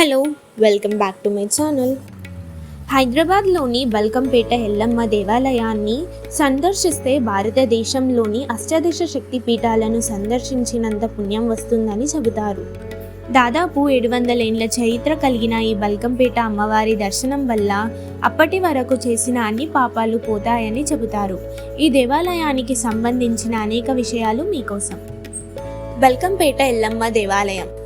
Hello welcome back to my channel. హైదరాబాద్లోని బల్కంపేట ఎల్లమ్మ దేవాలయాన్ని సందర్శిస్తే భారతదేశంలోని అష్టాదశ శక్తి పీఠాలను సందర్శించినంత పుణ్యం వస్తుందని చెబుతారు. దాదాపు ఏడు వందల ఏండ్ల చరిత్ర కలిగిన ఈ బల్కంపేట అమ్మవారి దర్శనం వల్ల అప్పటి వరకు చేసిన అన్ని పాపాలు పోతాయని చెబుతారు. ఈ దేవాలయానికి సంబంధించిన అనేక విషయాలు మీకోసం. బల్కంపేట ఎల్లమ్మ దేవాలయం.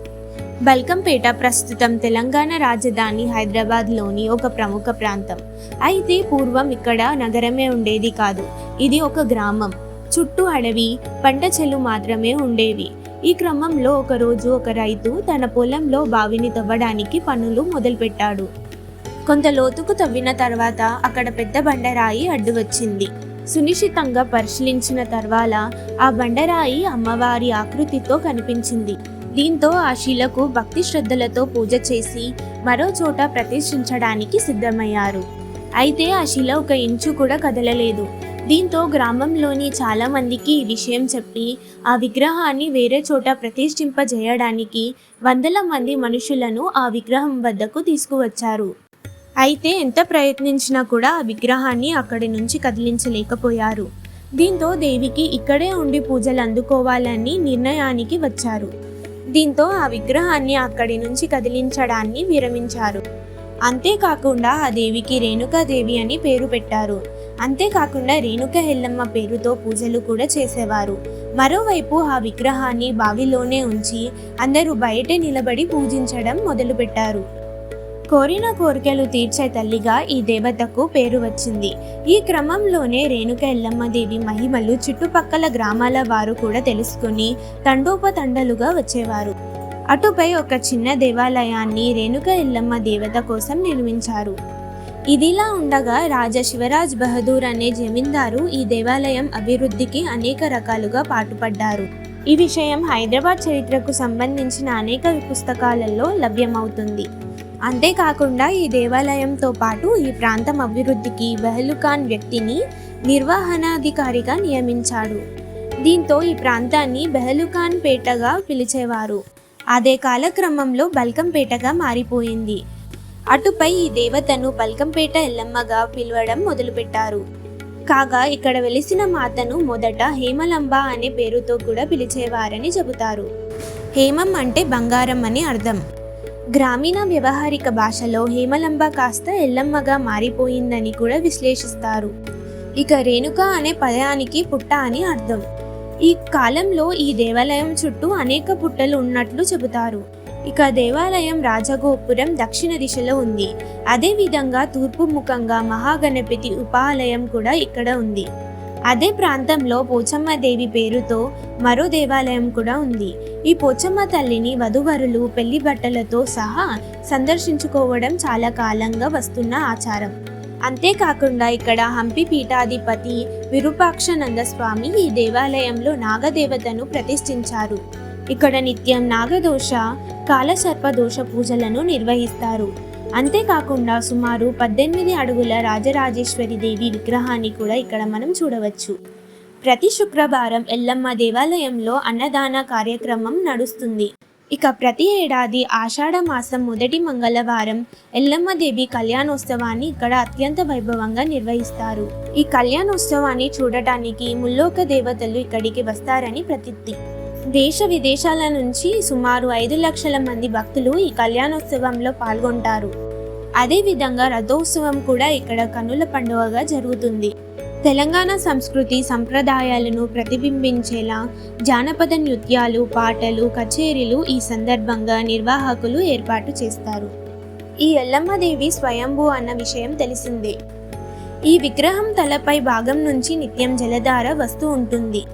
బల్కంపేట ప్రస్తుతం తెలంగాణ రాజధాని హైదరాబాద్లోని ఒక ప్రముఖ ప్రాంతం. అయితే పూర్వం ఇక్కడ నగరమే ఉండేది కాదు. ఇది ఒక గ్రామం. చుట్టూ అడవి పంట చెలు మాత్రమే ఉండేవి. ఈ క్రమంలో ఒకరోజు ఒక రైతు తన పొలంలో బావిని తవ్వడానికి పనులు మొదలుపెట్టాడు. కొంత లోతుకు తవ్విన తర్వాత అక్కడ పెద్ద బండరాయి అడ్డు వచ్చింది. సునిశ్చితంగా పరిశీలించిన తర్వాత ఆ బండరాయి అమ్మవారి ఆకృతితో కనిపించింది. దీంతో ఆ శిలకు భక్తి శ్రద్ధలతో పూజ చేసి మరో చోట ప్రతిష్ఠించడానికి సిద్ధమయ్యారు. అయితే ఆ శిల ఒక ఇంచు కూడా కదలలేదు. దీంతో గ్రామంలోని చాలా మందికి ఈ విషయం చెప్పి ఆ విగ్రహాన్ని వేరే చోట ప్రతిష్ఠింపజేయడానికి వందల మంది మనుషులను ఆ విగ్రహం వద్దకు తీసుకువచ్చారు. అయితే ఎంత ప్రయత్నించినా కూడా ఆ విగ్రహాన్ని అక్కడి నుంచి కదిలించలేకపోయారు. దీంతో దేవికి ఇక్కడే ఉండి పూజలు అందుకోవాలని నిర్ణయానికి వచ్చారు. దీంతో ఆ విగ్రహాన్ని అక్కడి నుంచి కదిలించడాన్ని విరమించారు. అంతేకాకుండా ఆ దేవికి రేణుకాదేవి అని పేరు పెట్టారు. అంతేకాకుండా రేణుక ఎల్లమ్మ పేరుతో పూజలు కూడా చేసేవారు. మరోవైపు ఆ విగ్రహాన్ని బావిలోనే ఉంచి అందరూ బయట నిలబడి పూజించడం మొదలుపెట్టారు. కోరిన కోరికలు తీర్చే తల్లిగా ఈ దేవతకు పేరు వచ్చింది. ఈ క్రమంలోనే రేణుక ఎల్లమ్మ దేవి మహిమలు చుట్టుపక్కల గ్రామాల వారు కూడా తెలుసుకుని తండోపతండలుగా వచ్చేవారు. అటుపై ఒక చిన్న దేవాలయాన్ని రేణుక ఎల్లమ్మ దేవత కోసం నిర్మించారు. ఇదిలా ఉండగా రాజా శివరాజ్ బహదూర్ అనే జమీందారు ఈ దేవాలయం అభివృద్ధికి అనేక రకాలుగా పాటుపడ్డారు. ఈ విషయం హైదరాబాద్ చరిత్రకు సంబంధించిన అనేక పుస్తకాలలో లభ్యమవుతుంది. అంతేకాకుండా ఈ దేవాలయంతో పాటు ఈ ప్రాంతం అభివృద్ధికి బెహలుఖాన్ వ్యక్తిని నిర్వహణాధికారిగా నియమించాడు. దీంతో ఈ ప్రాంతాన్ని బెహలుఖాన్ పేటగా పిలిచేవారు. అదే కాలక్రమంలో బల్కంపేటగా మారిపోయింది. అటుపై ఈ దేవతను బల్కంపేట ఎల్లమ్మగా పిలవడం మొదలుపెట్టారు. కాగా ఇక్కడ వెలిసిన మాతను మొదట హేమలంబ అనే పేరుతో కూడా పిలిచేవారని చెబుతారు. హేమం అంటే బంగారం అని అర్థం. గ్రామీణ వ్యవహారిక భాషలో హేమలంబ కాస్త ఎల్లమ్మగా మారిపోయిందని కూడా విశ్లేషిస్తారు. ఇక రేణుక అనే పదయానికి పుట్ట అని అర్థం. ఈ కాలంలో ఈ దేవాలయం చుట్టూ అనేక పుట్టలు ఉన్నట్లు చెబుతారు. ఇక దేవాలయం రాజగోపురం దక్షిణ దిశలో ఉంది. అదేవిధంగా తూర్పు ముఖంగా మహాగణపతి ఉపాలయం కూడా ఇక్కడ ఉంది. అదే ప్రాంతంలో పోచమ్మ దేవి పేరుతో మరో దేవాలయం కూడా ఉంది. ఈ పోచమ్మ తల్లిని వధువరులు పెళ్ళి బట్టలతో సహా సందర్శించుకోవడం చాలా కాలంగా వస్తున్న ఆచారం. అంతేకాకుండా ఇక్కడ హంపి పీఠాధిపతి విరూపాక్షనంద స్వామి ఈ దేవాలయంలో నాగదేవతను ప్రతిష్ఠించారు. ఇక్కడ నిత్యం నాగదోష కాలసర్పదోష పూజలను నిర్వహిస్తారు. అంతేకాకుండా సుమారు పద్దెనిమిది అడుగుల రాజరాజేశ్వరి దేవి విగ్రహాన్ని కూడా ఇక్కడ మనం చూడవచ్చు. ప్రతి శుక్రవారం ఎల్లమ్మ దేవాలయంలో అన్నదాన కార్యక్రమం నడుస్తుంది. ఇక ప్రతి ఏడాది ఆషాఢ మాసం మొదటి మంగళవారం ఎల్లమ్మ దేవి కళ్యాణోత్సవాన్ని ఇక్కడ అత్యంత వైభవంగా నిర్వహిస్తారు. ఈ కళ్యాణోత్సవాన్ని చూడటానికి ముల్లోక దేవతలు ఇక్కడికి వస్తారని ప్రతిత్తి దేశ విదేశాల నుంచి సుమారు ఐదు లక్షల మంది భక్తులు ఈ కళ్యాణోత్సవంలో పాల్గొంటారు. అదేవిధంగా రథోత్సవం కూడా ఇక్కడ కనుల పండుగగా జరుగుతుంది. తెలంగాణ సంస్కృతి సంప్రదాయాలను ప్రతిబింబించేలా జానపద నృత్యాలు పాటలు కచేరీలు ఈ సందర్భంగా నిర్వాహకులు ఏర్పాటు చేస్తారు. ఈ ఎల్లమ్మదేవి స్వయంభూ అన్న విషయం తెలిసిందే. ఈ విగ్రహం తలపై భాగం నుంచి నిత్యం జలధార వస్తూ ఉంటుంది.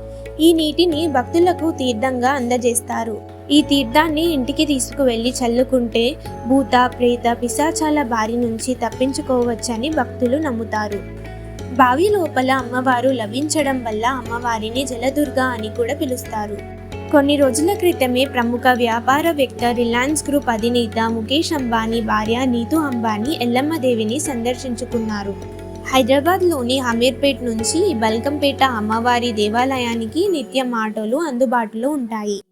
ఈ నీటిని భక్తులకు తీర్థంగా అందజేస్తారు. ఈ తీర్థాన్ని ఇంటికి తీసుకువెళ్ళి చల్లుకుంటే భూత ప్రేత పిశాచాల బారి నుంచి తప్పించుకోవచ్చని భక్తులు నమ్ముతారు. బావి లోపల అమ్మవారు లభించడం వల్ల అమ్మవారిని జలదుర్గ అని కూడా పిలుస్తారు. కొన్ని రోజుల క్రితమే ప్రముఖ వ్యాపారవేత్త రిలయన్స్ గ్రూప్ అధినేత ముఖేష్ అంబానీ భార్య నీతు అంబానీ ఎల్లమ్మదేవిని సందర్శించుకున్నారు. హైదరాబాద్లోని అమీర్పేట్ నుంచి బల్కంపేట అమ్మవారి దేవాలయానికి నిత్యం ఆటోలు అందుబాటులో ఉంటాయి.